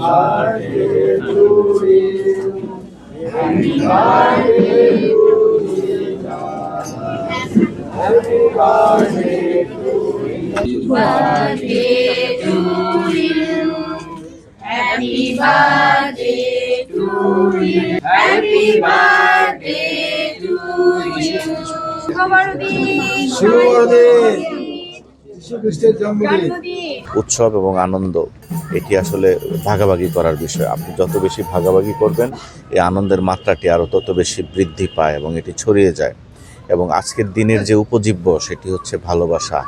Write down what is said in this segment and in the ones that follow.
birthday to you. Happy birthday to Happy birthday to you. Birthday to you. Happy birthday to you. Happy birthday to you. শুভ দিন শুভ দিন শ্রীকৃষ্ণের জন্মদিন উৎসব এবং আনন্দ, এটি আসলে ভাগাভাগি করার বিষয়। আপনি যত বেশি ভাগাভাগি করবেন, এই আনন্দের মাত্রাটি আরও তত বেশি বৃদ্ধি পায় এবং এটি ছড়িয়ে যায়। এবং আজকের দিনের যে উপজীব্য, সেটি হচ্ছে ভালোবাসা।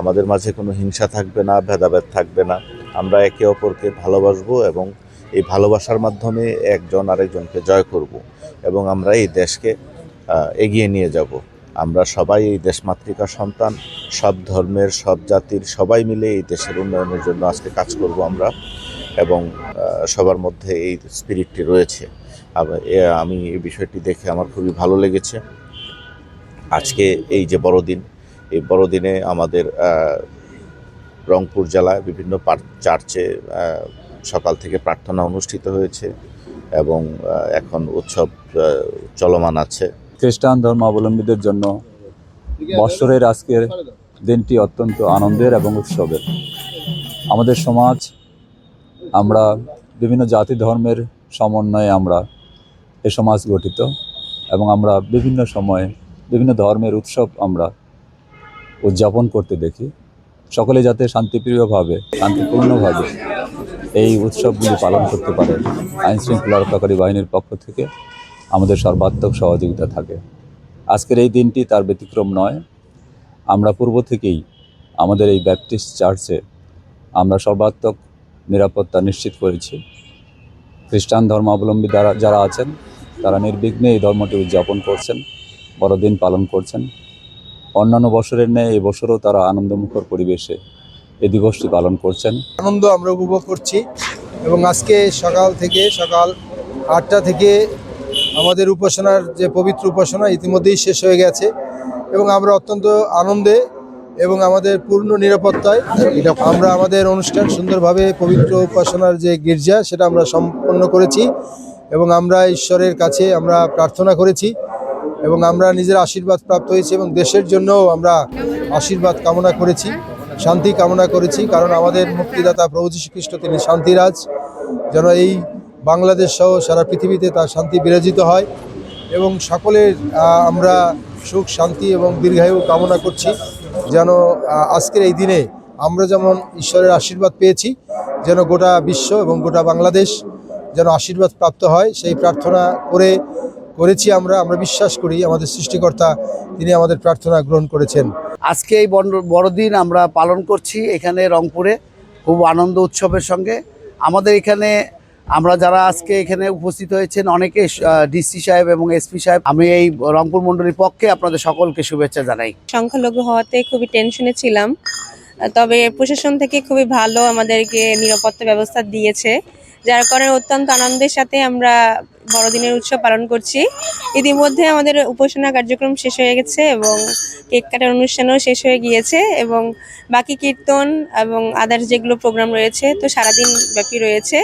আমাদের মাঝে কোনো হিংসা থাকবে না, ভেদাভেদ থাকবে না। আমরা একে অপরকে ভালোবাসবো এবং এই ভালোবাসার মাধ্যমে একজন আরেকজনকে জয় করব এবং আমরা এই দেশকে এগিয়ে নিয়ে যাব। আমরা সবাই এই দেশমাতৃকা সন্তান, সব ধর্মের, সব জাতির সবাই মিলে এই দেশের উন্নয়নের জন্য আজকে কাজ করব আমরা এবং সবার মধ্যে এই স্পিরিটটি রয়েছে। আমি এই বিষয়টি দেখে আমার খুবই ভালো লেগেছে। আজকে এই যে বড়দিন, এই বড়দিনে আমাদের রংপুর জেলায় বিভিন্ন চার্চে সকাল থেকে প্রার্থনা অনুষ্ঠিত হয়েছে এবং এখন উৎসব চলমান আছে। খ্রিস্টান ধর্মাবলম্বীদের জন্য বৎসরের আজকের দিনটি অত্যন্ত আনন্দের এবং উৎসবের। আমাদের সমাজ, আমরা বিভিন্ন জাতি ধর্মের সমন্বয়ে আমরা এ সমাজ গঠিত এবং আমরা বিভিন্ন সময়ে বিভিন্ন ধর্মের উৎসব আমরা উদযাপন করতে দেখি। সকলে যাতে শান্তিপ্রিয়ভাবে, শান্তিপূর্ণভাবে এই উৎসবগুলি পালন করতে পারে আইন শৃঙ্খলা রক্ষাকারী বাহিনীর পক্ষ থেকে। আমাদের সর্বাত্মক সহযোগিতা থাকে। আজকের এই দিনটি তার ব্যতিক্রম নয়। আমরা পূর্ব থেকেই আমাদের এই ব্যাপটিস্ট চার্চে আমরা সর্বাত্মক নিরাপত্তা নিশ্চিত করেছি। খ্রিস্টান ধর্মাবলম্বী যারা যারা আছেন, তারা নির্বিঘ্নে এই ধর্মটি উদযাপন করছেন, বড়দিন পালন করছেন। অন্যান্য বছরের ন্যায় এই বছরও তারা আনন্দমুখর পরিবেশে এই দিবসটি পালন করছেন। আনন্দ আমরা উপভোগ করছি এবং আজকে সকাল থেকে সকাল আটটা থেকে আমাদের উপাসনার যে পবিত্র উপাসনা ইতিমধ্যেই শেষ হয়ে গেছে এবং আমরা অত্যন্ত আনন্দে এবং আমাদের পূর্ণ নিরাপত্তায় আমরা আমাদের অনুষ্ঠান সুন্দরভাবে পবিত্র উপাসনার যে গির্জা, সেটা আমরা সম্পন্ন করেছি এবং আমরা ঈশ্বরের কাছে আমরা প্রার্থনা করেছি এবং আমরা নিজের আশীর্বাদ প্রাপ্ত হয়েছি এবং দেশের জন্যও আমরা আশীর্বাদ কামনা করেছি, শান্তি কামনা করেছি, কারণ আমাদের মুক্তিদাতা প্রভু খ্রিস্ট তিনি শান্তিরাজ। যেন এই বাংলাদেশ সহ সারা পৃথিবীতে তার শান্তি বিরাজিত হয় এবং সকলের আমরা সুখ, শান্তি এবং দীর্ঘায়ু কামনা করছি যেন আজকের এই দিনে আমরা যেমন ঈশ্বরের আশীর্বাদ পেয়েছি, যেন গোটা বিশ্ব এবং গোটা বাংলাদেশ যেন আশীর্বাদ প্রাপ্ত হয়, সেই প্রার্থনা করে, করেছি আমরা আমরা বিশ্বাস করি আমাদের সৃষ্টিকর্তা তিনি আমাদের প্রার্থনা গ্রহণ করেছেন। আজকে এই বড়- বড়দিন আমরা পালন করছি এখানে রংপুরে, খুব আনন্দ উৎসবের সঙ্গে। আমাদের এখানে আমরা যারা আজকে এখানে উপস্থিত হয়েছেন, অনেকে ডিসি সাহেব এবং এসপি সাহেব, আমি এই রংপুর মন্ডলীর পক্ষে আপনাদের সকলকে শুভেচ্ছা জানাই। সংখ্যালঘু হওয়াতে খুবই টেনশনে ছিলাম, তবে প্রশাসন থেকে খুবই ভালো আমাদেরকে নিরাপত্তা ব্যবস্থা দিয়েছে, যার কারণে অত্যন্ত আনন্দের সাথে আমরা বড়দিনের উৎসব পালন করছি। ইতিমধ্যে আমাদের উপাসনা কার্যক্রম শেষ হয়ে গেছে এবং কেক কাটার অনুষ্ঠানও শেষ হয়ে গিয়েছে এবং বাকি কীর্তন এবং আদার্স যেগুলো প্রোগ্রাম রয়েছে, তো সারাদিন ব্যাপী রয়েছে।